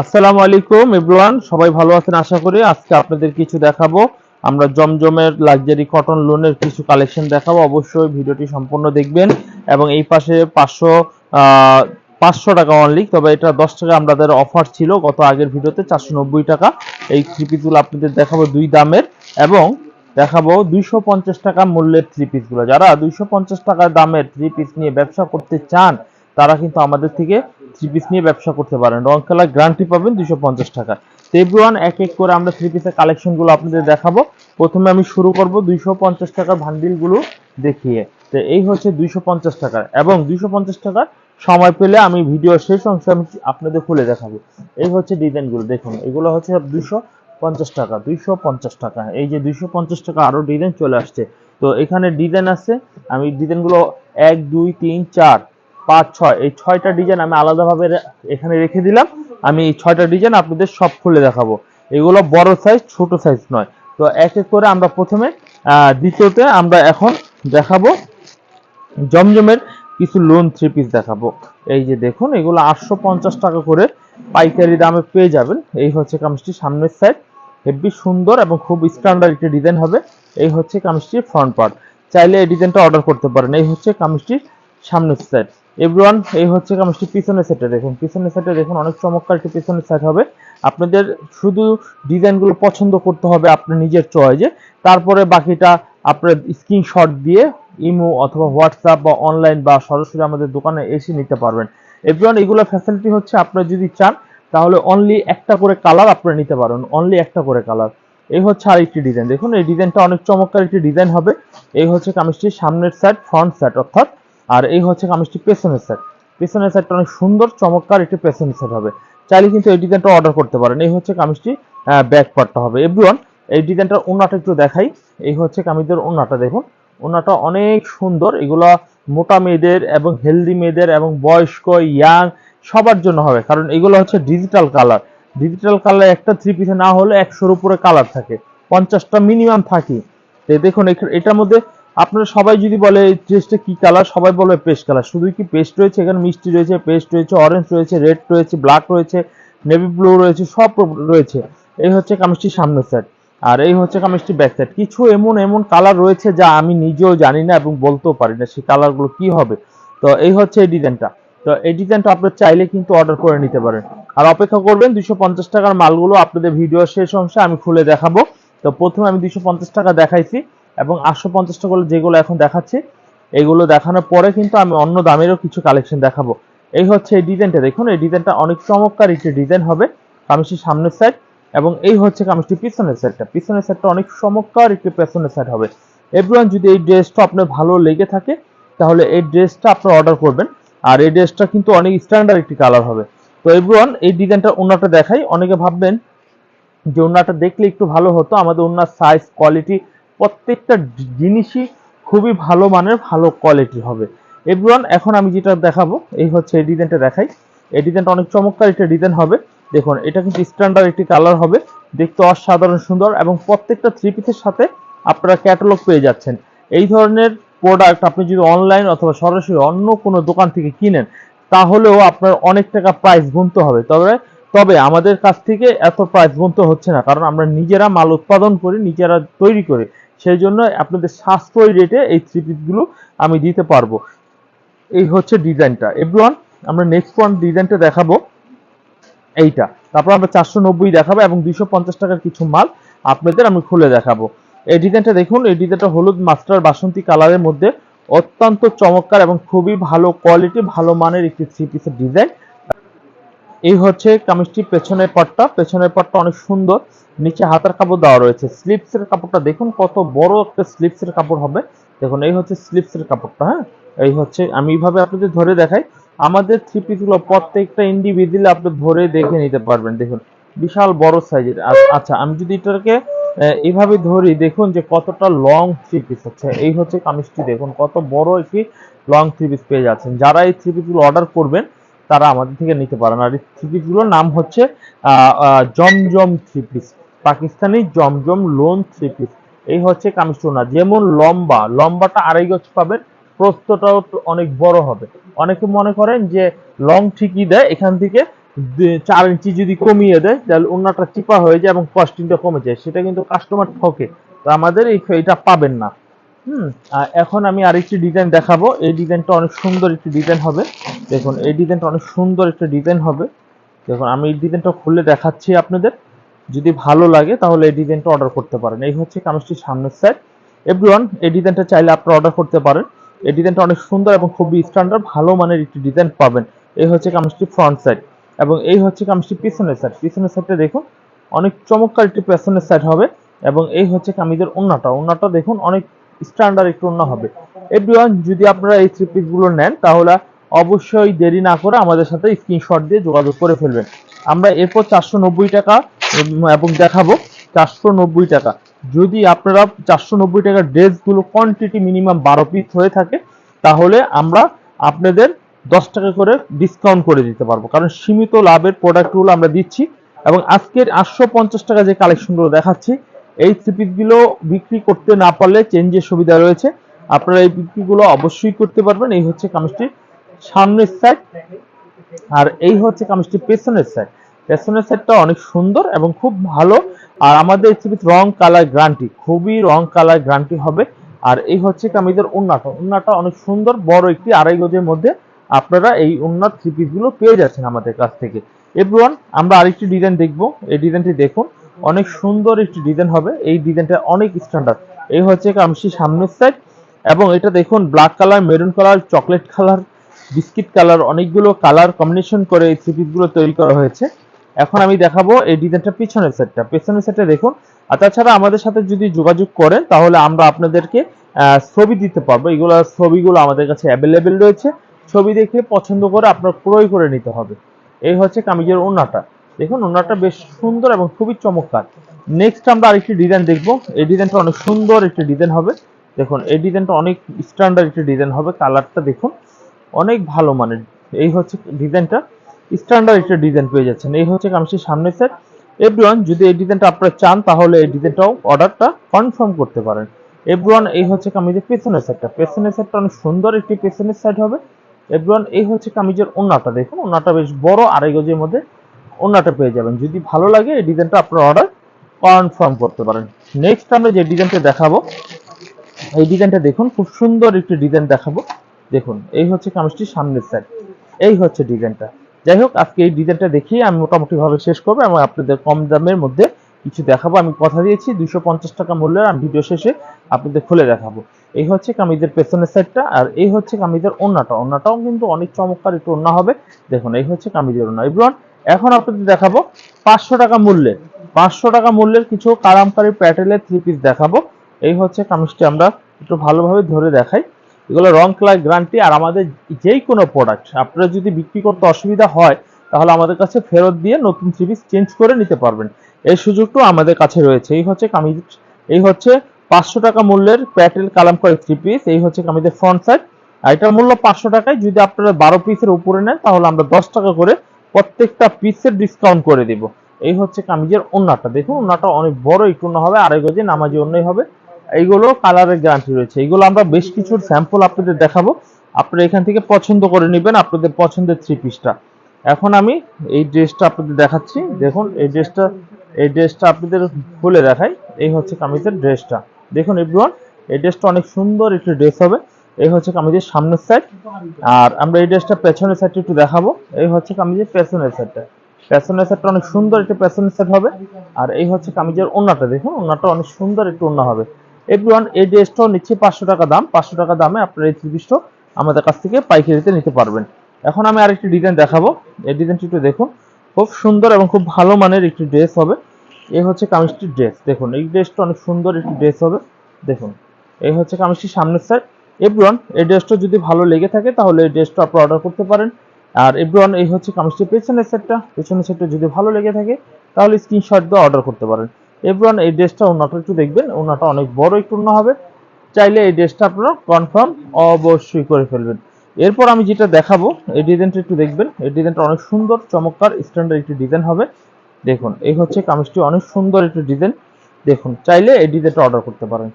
আসসালামু আলাইকুম, এভরিওয়ান। সবাই ভালো আছেন? আশা করি আজকে আপনাদের কিছু দেখাবো। আমরা জমজমের লাক্সারি কটন লোনের কিছু কালেকশন দেখাবো। অবশ্যই ভিডিওটি সম্পূর্ণ দেখবেন এবং এই পাশে পাঁচশো পাঁচশো টাকা অনলি তবে এটা দশ টাকা আমাদের অফার ছিল গত আগের ভিডিওতে, চারশো নব্বই টাকা। এই থ্রি পিসগুলো আপনাদের দেখাবো দুই দামের এবং দেখাবো দুইশো পঞ্চাশ টাকা মূল্যের থ্রি পিসগুলো যারা দুইশো পঞ্চাশ টাকা দামের থ্রি পিস নিয়ে ব্যবসা করতে চান, তারা কিন্তু আমাদের থেকে থ্রি পিস নিয়ে ব্যবসা করতে পারেন। রং কালার গ্যারান্টি পাবেন দুইশো পঞ্চাশ টাকা। তো এক এক করে আমরা থ্রি পিসের কালেকশনগুলো আপনাদের দেখাবো। প্রথমে আমি শুরু করব দুইশো পঞ্চাশ টাকার ভান্ডিলগুলো দেখিয়ে। তো এই হচ্ছে দুইশো পঞ্চাশ টাকার। এবং দুইশো পঞ্চাশ টাকার সময় পেলে আমি ভিডিও শেষ অংশে আমি আপনাদের খুলে দেখাবো। এই হচ্ছে ডিজাইনগুলো দেখুন, এগুলো হচ্ছে দুইশো পঞ্চাশ টাকা, দুইশো পঞ্চাশ টাকা। এই যে দুইশো পঞ্চাশ টাকা আরও ডিজাইন চলে আসছে। তো এখানে ডিজাইন আছে। আমি ডিজাইনগুলো এক, দুই, তিন, চার পাঁচ, ছয়, এই ছয়টা ডিজাইন আমি আলাদাভাবে এখানে রেখে দিলাম। আমি এই ছয়টা ডিজাইন আপনাদের সব খুলে দেখাবো। এগুলো বড় সাইজ ছোট সাইজ নয়। তো এক এক করে আমরা প্রথমে দ্বিতীয়তে আমরা এখন দেখাবো জমজমের কিছু লোন থ্রি পিস দেখাবো। এই যে দেখুন, এগুলো আটশো পঞ্চাশ টাকা করে পাইকারি দামে পেয়ে যাবেন। এই হচ্ছে কামিজটি সামনের সাইড হেভি সুন্দর এবং খুব স্ট্যান্ডার্ড একটি ডিজাইন হবে। এই হচ্ছে কামিজটির ফ্রন্ট পার্ট চাইলে এই ডিজাইনটা অর্ডার করতে পারেন। এই হচ্ছে কামিজটির সামনের সাইড এভরিওয়ান এই হচ্ছে কামিজটি পিছনের সেটে দেখুন। পিছনের সেটে দেখুন, অনেক চমৎকার একটি পিছনের সাইড হবে। আপনাদের শুধু ডিজাইনগুলো পছন্দ করতে হবে আপনার নিজের চয়েজে তারপরে বাকিটা আপনার স্ক্রিনশট দিয়ে ইমো অথবা হোয়াটসঅ্যাপ বা অনলাইন বা সরাসরি আমাদের দোকানে এসে নিতে পারবেন। এভরিওয়ান এগুলো ফ্যাসিলিটি হচ্ছে আপনারা যদি চান, তাহলে অনলি একটা করে কালার আপনারা নিতে পারেন। অনলি একটা করে কালার এই হচ্ছে আরেকটি ডিজাইন দেখুন, এই ডিজাইনটা অনেক চমৎকার একটি ডিজাইন হবে। এই হচ্ছে কামিজটির সামনের সাইড ফ্রন্ট সাইড অর্থাৎ আর এই হচ্ছে কামিজটি পেছনের সাইড পেছনের সাইডটা অনেক সুন্দর, চমৎকার একটি পেছনের সাইড হবে। চাইলে কিন্তু এই ডিজাইনটা অর্ডার করতে পারেন। এই হচ্ছে কামিজটি ব্যাক পার্টটা হবে। এভরিওয়ান এই ডিজাইনটার ওনাটা একটু দেখাই। এই হচ্ছে কামিজের ওনাটা দেখুন। ওনাটা অনেক সুন্দর। এগুলা মোটা মেয়েদের এবং হেলদি মেয়েদের এবং বয়স্ক ইয়াং সবার জন্য হবে। কারণ এগুলো হচ্ছে ডিজিটাল কালার ডিজিটাল কালার একটা থ্রি পিসে না হলে একশোর উপরে কালার থাকে। পঞ্চাশটা মিনিমাম থাকে দেখুন এটার মধ্যে আপনারা সবাই যদি বলে এই ড্রেসটা কি কালার সবাই বলবে পেস্ট কালার শুধুই কি পেস্ট রয়েছে? এখানে মিষ্টি রয়েছে পেস্ট রয়েছে অরেঞ্জ রয়েছে রেড রয়েছে ব্ল্যাক রয়েছে নেভি ব্লু রয়েছে, সব রয়েছে। এই হচ্ছে কামিজটির সামনের সাইড আর এই হচ্ছে কামিজটি ব্যাক সাইড কিছু এমন এমন কালার রয়েছে যা আমি নিজেও জানি না এবং বলতেও পারি না সেই কালারগুলো কি হবে। তো এই হচ্ছে এই ডিজাইনটা তো এই ডিজাইনটা আপনার চাইলে কিন্তু অর্ডার করে নিতে পারেন। আর অপেক্ষা করবেন দুশো টাকার মালগুলো আপনাদের ভিডিও শেষ অংশে আমি খুলে দেখাবো। তো প্রথমে আমি দুশো টাকা দেখাইছি। এবং আটশো পঞ্চাশ টাকা যেগুলো এখন দেখাচ্ছি, এগুলো দেখানোর পরে কিন্তু আমি অন্য দামেরও কিছু কালেকশন দেখাবো। এই হচ্ছে এই ডিজাইনটা দেখুন, এই ডিজাইনটা অনেক চমৎকার একটি ডিজাইন হবে কামিজটির সামনের সাইড এবং এই হচ্ছে কামিজটির পিছনের সাইডটা পিছনের সাইডটা অনেক চমৎকার একটি পেছনের সাইড হবে। এভরিওয়ান, যদি এই ড্রেসটা আপনার ভালো লেগে থাকে, তাহলে এই ড্রেসটা আপনার অর্ডার করবেন। আর এই ড্রেসটা কিন্তু অনেক স্ট্যান্ডার্ড একটি কালার হবে। তো এভরিওয়ান, এই ডিজাইনটা ওনাটা দেখাই। অনেকে ভাববেন যে ওনাটা দেখলে একটু ভালো হতো। আমাদের ওনার সাইজ কোয়ালিটি প্রত্যেকটা জিনিসই খুবই ভালো মানের, ভালো কোয়ালিটি হবে। এভরিওয়ান, এখন আমি যেটা দেখাবো, এই হচ্ছে এই ডিজাইনটা দেখাই। এই ডিজাইনটা অনেক চমৎকার একটা ডিজাইন হবে। দেখুন, এটা কিন্তু স্ট্যান্ডার্ড একটি কালার হবে। দেখতে অসাধারণ সুন্দর এবং প্রত্যেকটা থ্রি পিসের সাথে আপনারা ক্যাটালগ পেয়ে যাচ্ছেন। এই ধরনের প্রোডাক্ট আপনি যদি অনলাইন অথবা সরাসরি অন্য কোনো দোকান থেকে কিনেন, তাহলেও আপনার অনেক টাকা প্রাইস গুনতে হবে। তবে তবে আমাদের কাছ থেকে এত প্রাইস গুনতে হচ্ছে না। কারণ আমরা নিজেরা মাল উৎপাদন করি, নিজেরা তৈরি করি। সেই জন্য আপনাদের সাশ্রয়ী রেটে এই থ্রি পিসগুলো আমি দিতে পারব। এই হচ্ছে ডিজাইনটা এভরিওয়ান আমরা নেক্সট ওয়ান ডিজাইনটা দেখাবো। এইটা। তারপর আমরা চারশো নব্বই দেখাবো এবং দুইশো পঞ্চাশ টাকার কিছু মাল আপনাদের আমি খুলে দেখাবো। এই ডিজাইনটা দেখুন, এই ডিজাইনটা হলুদ মাস্টার বাসন্তী কালারের মধ্যে অত্যন্ত চমৎকার এবং খুবই ভালো কোয়ালিটি ভালো মানের একটি থ্রি পিসের ডিজাইন এই হচ্ছে কামিজটির পেছনের পাটটা। পেছনের পাটটা অনেক সুন্দর। নিচে হাতার কাপড় দেওয়া রয়েছে। স্লিপসের কাপড়টা দেখুন, কত বড় একটা স্লিপসের কাপড় হবে। দেখুন, এই হচ্ছে স্লিপসের কাপড়টা হ্যাঁ? এই হচ্ছে, আমি এইভাবে আপনাদের ধরে দেখাই। আমাদের থ্রি পিসগুলো প্রত্যেকটা ইন্ডিভিজুয়ালি আপনি ধরে দেখে নিতে পারবেন। দেখুন, বিশাল বড় সাইজের আচ্ছা আমি যদি এটাকে এইভাবে ধরি, দেখুন যে কতটা লং থ্রি পিস হচ্ছে। এই হচ্ছে কামিজটি, দেখুন, কত বড় একটি লং থ্রি পিস পেয়ে যাচ্ছেন। যারা এই থ্রি পিসগুলো অর্ডার করবেন তারা আমাদের থেকে নিতে পারেন আর এই থ্রি পিসগুলোর নাম হচ্ছে জমজম থ্রি পিস পাকিস্তানি জমজম লোন থ্রি পিস এই হচ্ছে কামিজটা যেমন লম্বা, লম্বাটা আড়াই গজ পাবেন, প্রস্তটাও অনেক বড় হবে। অনেকে মনে করেন যে লং ঠিকই দেয়, এখান থেকে চার ইঞ্চি যদি কমিয়ে দেয়, তাহলে অন্যটা চিপা হয়ে যায় এবং কস্টিংটা কমে যায়। সেটা কিন্তু কাস্টমার ঠকে। তো আমাদের এই এটা পাবেন না। হুম এখন আমি আরেকটি ডিজাইন দেখাবো। এই ডিজাইনটা অনেক সুন্দর একটি ডিজাইন হবে। দেখুন, এই ডিজাইনটা অনেক সুন্দর একটা ডিজাইন হবে। দেখুন, আমি এই ডিজাইনটা খুলে দেখাচ্ছি আপনাদের। যদি ভালো লাগে, তাহলে এই ডিজাইনটা অর্ডার করতে পারেন। এই হচ্ছে কামিজটির সামনের সাইড এভরিওয়ান এই ডিজাইনটা চাইলে আপনারা অর্ডার করতে পারেন। এই ডিজাইনটা অনেক সুন্দর এবং খুবই স্ট্যান্ডার্ড ভালো মানের একটি ডিজাইন পাবেন। এই হচ্ছে কামিজটি ফ্রন্ট সাইড এবং এই হচ্ছে কামিজটি পিছনের সাইড পিছনের সাইডটা দেখুন, অনেক চমৎকার একটি পেছনের সাইড হবে এবং এই হচ্ছে কামিজের ওন্নাটা ওন্নাটা দেখুন, অনেক স্ট্যান্ডার্ড একটু অন্য হবে। এভরিওয়ান যদি আপনারা এই থ্রি পিসগুলো নেন, তাহলে অবশ্যই দেরি না করে আমাদের সাথে স্ক্রিনশট দিয়ে যোগাযোগ করে ফেলবেন। আমরা এরপর চারশো নব্বই টাকা এবং দেখাবো চারশো নব্বই টাকা। যদি আপনারা চারশো নব্বই টাকার ড্রেসগুলো কোয়ান্টিটি মিনিমাম বারো পিস হয়ে থাকে, তাহলে আমরা আপনাদের দশ টাকা করে ডিসকাউন্ট করে দিতে পারব। কারণ সীমিত লাভের প্রোডাক্টগুলো আমরা দিচ্ছি, এবং আজকের আটশো পঞ্চাশ টাকা যে কালেকশনগুলো দেখাচ্ছি এই থ্রি পিসগুলো বিক্রি করতে না পারলে চেঞ্জের সুবিধা রয়েছে। আপনারা এই বিক্রিগুলো অবশ্যই করতে পারবেন। এই হচ্ছে কামিজটির সামনের সাইড আর এই হচ্ছে কামিজটির পেছনের সাইড পেছনের সাইডটা অনেক সুন্দর এবং খুব ভালো। আর আমাদের এই রং কালার গ্রান্টি খুবই রং কালার গ্রান্টি হবে। আর এই হচ্ছে কামিজের উন্নাটা উন্নাটা অনেক সুন্দর, বড় একটি আড়াই গজের মধ্যে আপনারা এই উন্নার থ্রি পেয়ে যাচ্ছেন আমাদের কাছ থেকে। এভরিওয়ান আমরা আরেকটি ডিজাইন দেখব। এই ডিজাইনটি দেখুন। অনেক সুন্দর একটি ডিজাইন হবে। এই ডিজাইনটা অনেক স্ট্যান্ডার্ড এই হচ্ছে কামিজটির সামনের সাইড এবং এটা দেখুন black colour maroon colour chocolate colour biscuit colour অনেকগুলো কালার কম্বিনেশন করে এই থ্রি তৈরি করা হয়েছে। এখন আমি দেখাবো এই ডিজাইনটা পিছনের সেটটা পেছনের সেটটা দেখুন। আর তাছাড়া আমাদের সাথে যদি যোগাযোগ করেন, তাহলে আমরা আপনাদেরকে ছবি দিতে পারব। এগুলো ছবিগুলো আমাদের কাছে অ্যাভেলেবেল রয়েছে। ছবি দেখে পছন্দ করে আপনার ক্রয় করে নিতে হবে। এই হচ্ছে কামিজের ওনাটা দেখুন ওনাটা বেশ সুন্দর এবং খুবই চমৎকার। নেক্সট আমরা আরেকটি ডিজাইন দেখব। এই ডিজাইনটা অনেক সুন্দর একটি ডিজাইন হবে। দেখুন, এই ডিজাইনটা অনেক স্ট্যান্ডার্ড একটি ডিজাইন হবে। কালারটা দেখুন, অনেক ভালো মানের। এই হচ্ছে ডিজাইনটা স্ট্যান্ডার্ড একটা ডিজাইন পেয়ে যাচ্ছেন। এই হচ্ছে কামিজটির সামনের সেট এভরিওয়ান যদি এই ডিজাইনটা আপনারা চান, তাহলে এই ডিজাইনটাও অর্ডারটা কনফার্ম করতে পারেন। এভরিওয়ান এই হচ্ছে কামিজের পেছনের সেটটা পেছনের সেটটা অনেক সুন্দর একটি পেছনের সাইড হবে। এভরিওয়ান এই হচ্ছে কামিজের ওন্নাটা। দেখুন, ওন্নাটা বেশ বড়, আড়াই গজের মধ্যে। ওন্নাটা পেয়ে যাবেন। যদি ভালো লাগে এই ডিজাইনটা আপনারা অর্ডার কনফার্ম করতে পারেন। নেক্সট আমরা যে ডিজাইনটা দেখাবো, এই ডিজাইনটা দেখুন, খুব সুন্দর একটি ডিজাইন দেখাবো। দেখুন, এই হচ্ছে কামিজটির সামনের সাইড এই হচ্ছে ডিজাইনটা। যাই হোক, আজকে এই ডিজাইনটা দেখিয়ে আমি মোটামুটি ভাবে শেষ করব এবং আপনাদের কম দামের মধ্যে কিছু দেখাবো। আমি কথা দিয়েছি পঞ্চাশ টাকা মূল্যের, আমি ভিডিও শেষে আপনাদের খুলে দেখাবো। এই হচ্ছে কামিজের পেছনের সাইডটা আর এই হচ্ছে কামিজের ওন্নাটা ওন্নাটাও কিন্তু অনেক চমৎকার একটু ওন্না হবে। দেখুন, এই হচ্ছে কামিজের ওন্না এবার এখন আপনাদের দেখাবো পাঁচশো টাকা মূল্যের, পাঁচশো টাকা মূল্যের কিছু কালামকারী প্যাটেলের থ্রি পিস দেখাবো। এই হচ্ছে কামিজটি আমরা একটু ভালোভাবে ধরে দেখাই। এগুলো রং কালার গ্যারান্টি আর আমাদের যেই কোনো প্রোডাক্ট আপনারা যদি বিক্রি করতে অসুবিধা হয়, তাহলে আমাদের কাছে ফেরত দিয়ে নতুন থ্রি পিস চেঞ্জ করে নিতে পারবেন। এই সুযোগটাও আমাদের কাছে রয়েছে। এই হচ্ছে কামিজ, এই হচ্ছে পাঁচশো টাকা মূল্যের প্যাটেল কালাম করে থ্রি পিস এই হচ্ছে কামিজের ফ্রন্ট সাইড আর এটার মূল্য পাঁচশো টাকায় যদি আপনারা বারো পিসের উপরে নেন, তাহলে আমরা দশ টাকা করে প্রত্যেকটা পিসের ডিসকাউন্ট করে দিব। এই হচ্ছে কামিজের ওন্নাটা। দেখুন, ওন্নাটা অনেক বড়, একটু হবে, আড়াই গজে, নামাজি অন্যই হবে। এইগুলো কালারের গ্যারান্টি রয়েছে। এইগুলো আমরা বেশ কিছুর স্যাম্পল আপনাদের দেখাবো। আপনারা এখান থেকে পছন্দ করে নেবেন আপনাদের পছন্দের থ্রি পিসটা এখন আমি এই ড্রেসটা আপনাদের দেখাচ্ছি। দেখুন, এই ড্রেসটা এই ড্রেসটা আপনাদের খুলে দেখাই। এই হচ্ছে কামিজের ড্রেসটা দেখুন এভরিওয়ান এই ড্রেসটা অনেক সুন্দর একটি ড্রেস হবে। এই হচ্ছে কামিজের সামনের সাইড আর আমরা এই ড্রেসটা পেছনের সাইডটা একটু দেখাবো। এই হচ্ছে কামিজের পেছনের সাইডটা পেছনের সাইডটা অনেক সুন্দর একটা পেছনের সাইড হবে। আর এই হচ্ছে কামিজের ওন্নাটা দেখুন, ওন্নাটা অনেক সুন্দর একটু ওন্না হবে। এভরিওয়ান এই ড্রেসটাও নিচ্ছে পাঁচশো টাকা দাম। পাঁচশো টাকা দামে আপনারা এই থ্রি আমাদের কাছ থেকে পাইকারিতে নিতে পারবেন। এখন আমি আরেকটি ডিজাইন দেখাবো। এই ডিজাইনটি একটু দেখুন। খুব সুন্দর এবং খুব ভালো মানের একটি ড্রেস হবে। এই হচ্ছে কামিজটির ড্রেস দেখুন, এই ড্রেসটা অনেক সুন্দর একটি ড্রেস হবে। দেখুন, এই হচ্ছে কামিজটির সামনের সাইড এভরিওয়ান এই ড্রেসটা যদি ভালো লেগে থাকে, তাহলে এই ড্রেসটা আপনারা অর্ডার করতে পারেন। আর এভরিওয়ান এই হচ্ছে কামিজটির পেছনের সেটটা পেছনের সেটটা যদি ভালো লেগে থাকে, তাহলে স্ক্রিনশট দিয়ে অর্ডার করতে পারেন। এভরিওয়ান এই ড্রেসটা ওনাটা একটু দেখবেন, ওনাটা অনেক বড় একটু ওনা হবে। চাইলে এই ড্রেসটা আপনারা কনফার্ম অবশ্যই করে ফেলবেন। এরপর আমি যেটা দেখাবো, এই ডিজাইনটা একটু দেখবেন। এই ডিজাইনটা অনেক সুন্দর, চমৎকার স্ট্যান্ডার্ড একটি ডিজাইন হবে। দেখুন, এই হচ্ছে কামিজটি অনেক সুন্দর একটি ডিজাইন দেখুন, চাইলে এই ডিজাইনটা অর্ডার করতে পারেন।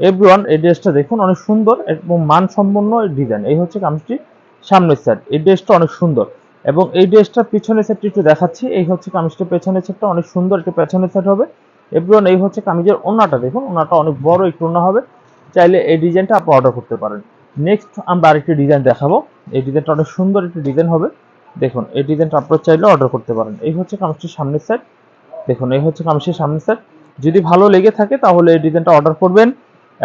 এভরিওয়ান এই ড্রেসটা দেখুন, অনেক সুন্দর এবং মানসম্পন্ন ডিজাইন এই হচ্ছে কামিজটি সামনের সাইড এই ড্রেসটা অনেক সুন্দর। এবং এই ড্রেসটার পিছনের সেটটি একটু দেখাচ্ছি। এই হচ্ছে কামিজটার পেছনের সেটটা অনেক সুন্দর একটা পেছনের সেট হবে। এভরিওয়ান এই হচ্ছে কামিজের ওনাটা দেখুন, ওনাটা অনেক বড়, একটু ওনা হবে। চাইলে এই ডিজাইনটা আপনি অর্ডার করতে পারেন। নেক্সট আমরা আরেকটি ডিজাইন দেখাবো। এই ডিজাইনটা অনেক সুন্দর একটি ডিজাইন হবে। দেখুন, এই ডিজাইনটা আপনারা চাইলে অর্ডার করতে পারেন। এই হচ্ছে কামিজটির সামনের সেট দেখুন, এই হচ্ছে কামিজটির সামনের সেট যদি ভালো লেগে থাকে, তাহলে এই ডিজাইনটা অর্ডার করবেন।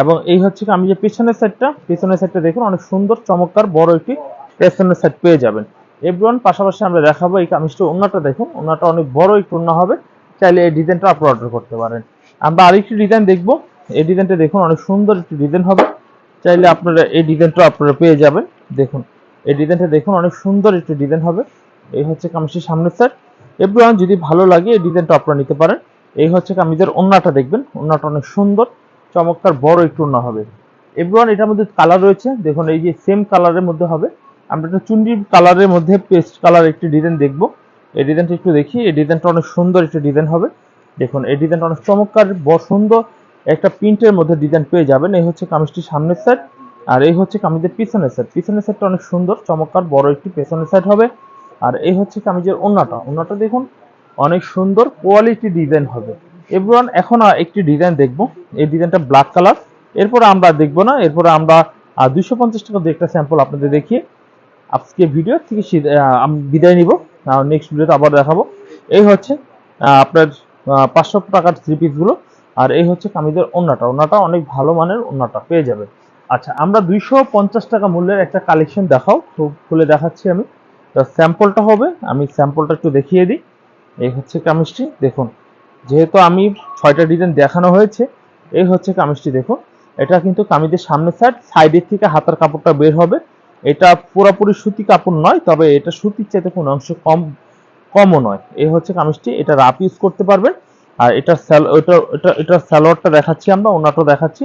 এবং এই হচ্ছে আমি যে পিছনের সেটটা পিছনের সেটটা দেখুন, অনেক সুন্দর, চমৎকার, বড় একটি পেছনের সেট পেয়ে যাবেন। এভরিওয়ান পাশাপাশি আমরা দেখাবো এই কামিজটা ওনাটা দেখুন ওনাটা অনেক বড় একটু ওনা হবে। চাইলে এই ডিজাইনটা আপনারা অর্ডার করতে পারেন। আমরা আরেকটি ডিজাইন দেখব। এই ডিজাইনটা দেখুন, অনেক সুন্দর একটি ডিজাইন হবে। চাইলে আপনারা এই ডিজাইনটা আপনারা পেয়ে যাবেন। দেখুন, এই ডিজাইনটা দেখুন, অনেক সুন্দর একটি ডিজাইন হবে। এই হচ্ছে কামিজটির সামনের সেট এভরিওয়ান যদি ভালো লাগে, এই ডিজাইনটা আপনারা নিতে পারেন। এই হচ্ছে কামিজের ওন্নাটা দেখবেন ওন্নাটা অনেক সুন্দর। চমৎকার বড় একটু ওন্না হবে। এভরিওয়ান এটার মধ্যে কালার রয়েছে। দেখুন, এই যে সেম কালারের মধ্যে হবে। আমরা একটা চুন্ডি কালারের মধ্যে পেস্ট কালার একটি ডিজাইন দেখব। এই ডিজাইনটা একটু দেখি। এই ডিজাইনটা অনেক সুন্দর একটি ডিজাইন হবে। দেখুন, এই ডিজাইনটা অনেক চমৎকার, বড়, সুন্দর একটা প্রিন্টের মধ্যে ডিজাইন পেয়ে যাবেন। এই হচ্ছে কামিজটির সামনের সাইড আর এই হচ্ছে কামিজের পিছনের সাইড পিছনের সাইডটা অনেক সুন্দর, চমৎকার, বড় একটি পেছনের সাইড হবে। আর এই হচ্ছে কামিজের ওন্নাটা ওন্নাটা দেখুন, অনেক সুন্দর কোয়ালিটি ডিজাইন হবে। এভরিওয়ান, এখন একটি ডিজাইন দেখব। এই ডিজাইনটা ব্ল্যাক কালার এরপরে আমরা দেখব না। এরপরে আমরা দুইশো পঞ্চাশ টাকা একটা স্যাম্পল আপনাদের দেখিয়ে আজকে ভিডিও থেকে বিদায় নিব। নেক্সট ভিডিওতে আবার দেখাবো। এই হচ্ছে আপনার পাঁচশো টাকার থ্রি পিসগুলো আর এই হচ্ছে কামিজের ওন্নাটা। ওন্নাটা অনেক ভালো মানের ওন্নাটা, পেয়ে যাবে। আচ্ছা আমরা দুইশো পঞ্চাশ টাকা মূল্যের একটা কালেকশন দেখাও। খুলে দেখাচ্ছি আমি। স্যাম্পলটা হবে। আমি স্যাম্পলটা একটু দেখিয়ে দিই। এই হচ্ছে কামিজটি। দেখুন। যেহেতু আমি ছয়টা ডিজাইন দেখানো হয়েছে, এই হচ্ছে কামিজটি দেখুন এটা কিন্তু কামিজের সামনের সাইড সাইডের থেকে হাতার কাপড়টা বের হবে। এটা পুরোপুরি সুতি কাপড় নয়, তবে এটা সুতির চাইতে কোনো অংশ কম, কমও নয়। এই হচ্ছে কামিজটি, এটা রাপ ইউজ করতে পারবেন। আর এটা ওটা এটা এটা স্যালোয়ারটা দেখাচ্ছি আমরা ওনাটা দেখাচ্ছি।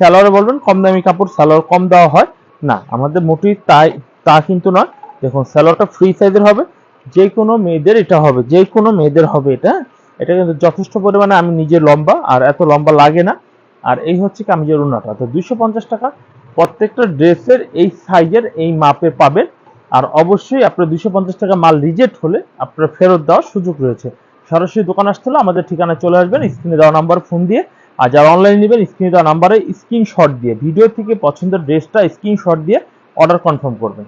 স্যালোয়ারে বলবেন, কম দামি কাপড় স্যালোয়ার কম দেওয়া হয়। না, আমাদের মোটেই তাই, তা কিন্তু নয়। দেখুন স্যালোয়ারটা ফ্রি সাইজের হবে। যে কোনো মেয়েদের এটা হবে যে কোনো মেয়েদের হবে এটা। এটা কিন্তু যথেষ্ট পরিমাণে আমি নিজে লম্বা আর এত লম্বা লাগে না। আর এই হচ্ছে কামিজের উন্নাটা তো দুইশো পঞ্চাশ টাকা প্রত্যেকটা ড্রেসের এই সাইজের এই মাপে পাবেন। আর অবশ্যই আপনার দুইশো পঞ্চাশ টাকা মাল রিজেক্ট হলে আপনার ফেরত দেওয়ার সুযোগ রয়েছে। সরাসরি দোকান আসতে হলে আমাদের ঠিকানায় চলে আসবেন, স্ক্রিনে দেওয়া নাম্বার ফোন দিয়ে। আর যারা অনলাইন নেবেন, স্ক্রিনে দেওয়া নাম্বারে স্ক্রিনশট দিয়ে ভিডিও থেকে পছন্দের ড্রেসটা স্ক্রিনশট দিয়ে অর্ডার কনফার্ম করবেন।